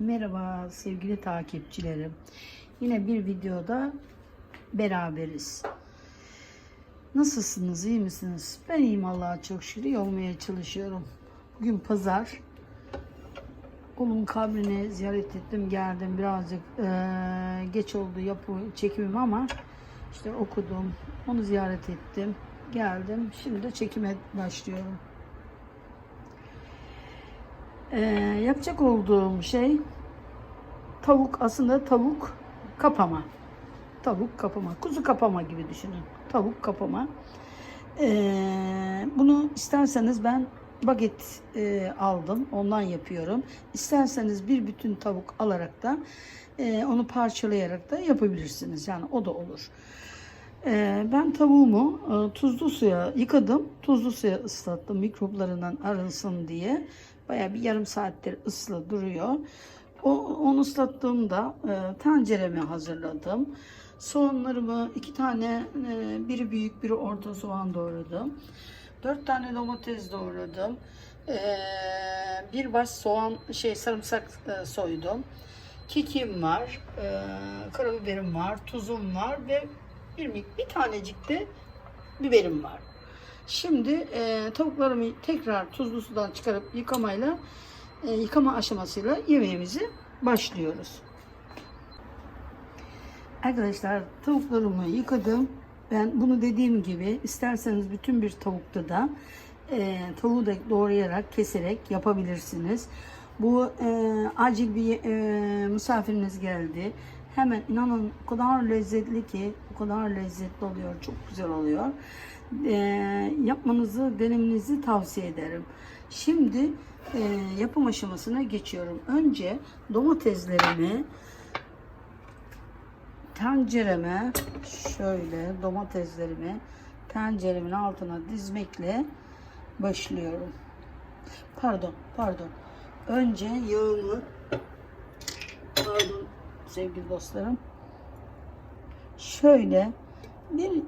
Merhaba sevgili takipçilerim. Yine bir videoda beraberiz. Nasılsınız? iyi misiniz? Ben iyiyim Allah'a çok şükür. iyi olmaya çalışıyorum. Bugün pazar. Oğlum kabrini ziyaret ettim. Geldim. Birazcık eee, geç oldu yapı çekimim ama işte okudum. Onu ziyaret ettim. Geldim. Şimdi de çekime başlıyorum. Ee, yapacak olduğum şey tavuk aslında tavuk kapama. Tavuk kapama. Kuzu kapama gibi düşünün. Tavuk kapama. Ee, bunu isterseniz ben baget e, aldım. Ondan yapıyorum. İsterseniz bir bütün tavuk alarak da e, onu parçalayarak da yapabilirsiniz. Yani o da olur. Ee, ben tavuğumu e, tuzlu suya yıkadım. Tuzlu suya ıslattım mikroplarından arınsın diye. Baya bir yarım saattir ıslı duruyor. O, onu ıslattığımda e, tenceremi hazırladım. Soğanlarımı iki tane e, biri büyük biri orta soğan doğradım. Dört tane domates doğradım. E, bir baş soğan şey sarımsak e, soydum. Kekim var, e, karabiberim var, tuzum var ve bir, bir tanecik de biberim var. Şimdi e, tavuklarımı tekrar tuzlu sudan çıkarıp yıkamayla e, yıkama aşamasıyla yemeğimizi başlıyoruz. Arkadaşlar tavuklarımı yıkadım. Ben bunu dediğim gibi isterseniz bütün bir tavukta da e, tavuğu da doğrayarak keserek yapabilirsiniz. Bu e, acil bir e, misafiriniz geldi. Hemen inanın o kadar lezzetli ki o kadar lezzetli oluyor. Çok güzel oluyor. E, yapmanızı denemenizi tavsiye ederim. Şimdi e, yapım aşamasına geçiyorum. Önce domateslerimi tencereme şöyle domateslerimi tenceremin altına dizmekle başlıyorum. Pardon, pardon. Önce yağımı pardon sevgili dostlarım. Şöyle bir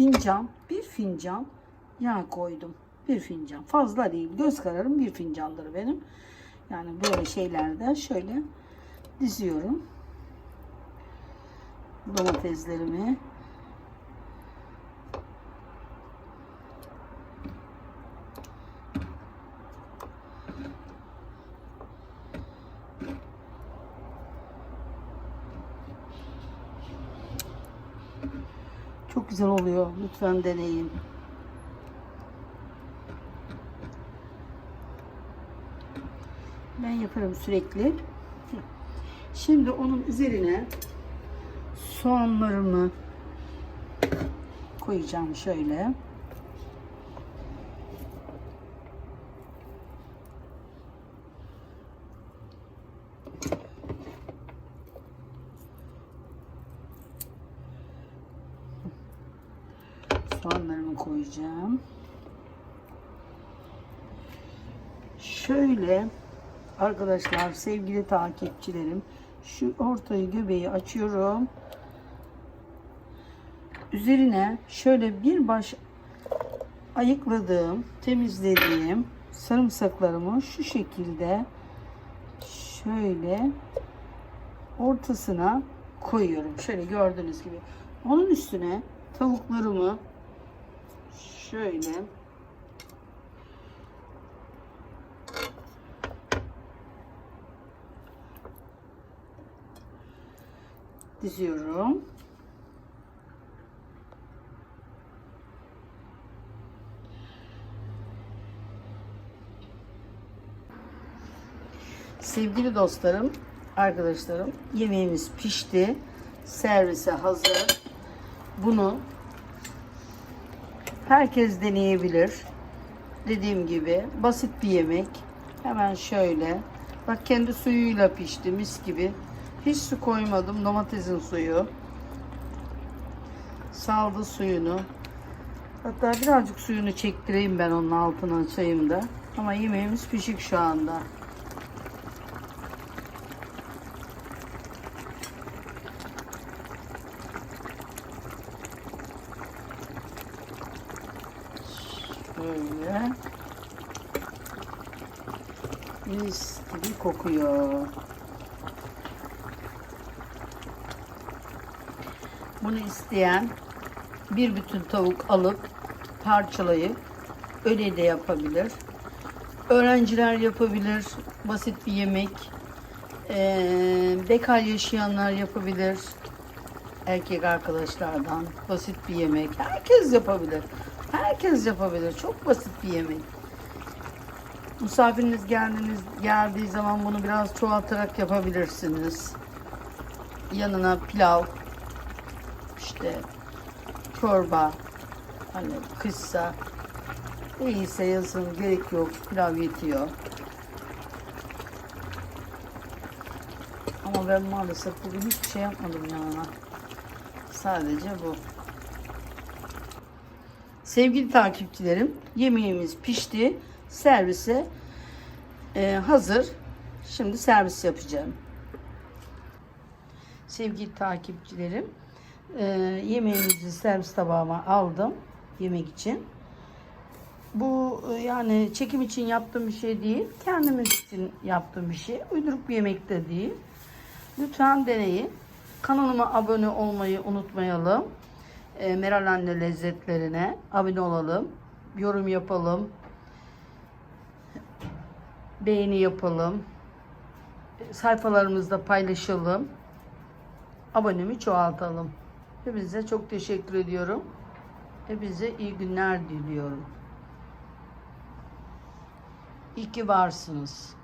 fincan, bir fincan yağ koydum. Bir fincan. Fazla değil. Göz kararım bir fincandır benim. Yani böyle şeylerde şöyle diziyorum. Domateslerimi. Güzel oluyor. Lütfen deneyin. Ben yaparım sürekli. Şimdi onun üzerine soğanlarımı koyacağım şöyle. Soğanlarımı koyacağım. Şöyle arkadaşlar sevgili takipçilerim şu ortayı göbeği açıyorum. Üzerine şöyle bir baş ayıkladığım, temizlediğim sarımsaklarımı şu şekilde şöyle ortasına koyuyorum. Şöyle gördüğünüz gibi. Onun üstüne tavuklarımı şöyle diziyorum. Sevgili dostlarım, arkadaşlarım, yemeğimiz pişti. Servise hazır. Bunu herkes deneyebilir. Dediğim gibi basit bir yemek. Hemen şöyle. Bak kendi suyuyla pişti mis gibi. Hiç su koymadım. Domatesin suyu. Saldı suyunu. Hatta birazcık suyunu çektireyim ben onun altına açayım da. Ama yemeğimiz pişik şu anda. Böyle. Mis gibi kokuyor. Bunu isteyen bir bütün tavuk alıp parçalayıp öyle de yapabilir. Öğrenciler yapabilir. Basit bir yemek. Ee, bekar yaşayanlar yapabilir. Erkek arkadaşlardan basit bir yemek. Herkes yapabilir. Herkes yapabilir. Çok basit bir yemek. Misafiriniz geldiğiniz geldiği zaman bunu biraz çoğaltarak yapabilirsiniz. Yanına pilav, işte çorba, hani kışsa değilse yazın gerek yok. Pilav yetiyor. Ama ben maalesef bugün hiçbir şey yapmadım yanına. Sadece bu. Sevgili takipçilerim, yemeğimiz pişti. Servise e, hazır. Şimdi servis yapacağım. Sevgili takipçilerim, e, yemeğimizi servis tabağıma aldım yemek için. Bu e, yani çekim için yaptığım bir şey değil. Kendimiz için yaptığım bir şey. Uyduruk bir yemek de değil. Lütfen deneyin. Kanalıma abone olmayı unutmayalım. E, Meral Anne lezzetlerine abone olalım. Yorum yapalım. Beğeni yapalım. Sayfalarımızda paylaşalım. Abonemi çoğaltalım. Hepinize çok teşekkür ediyorum. Hepinize iyi günler diliyorum. İyi ki varsınız.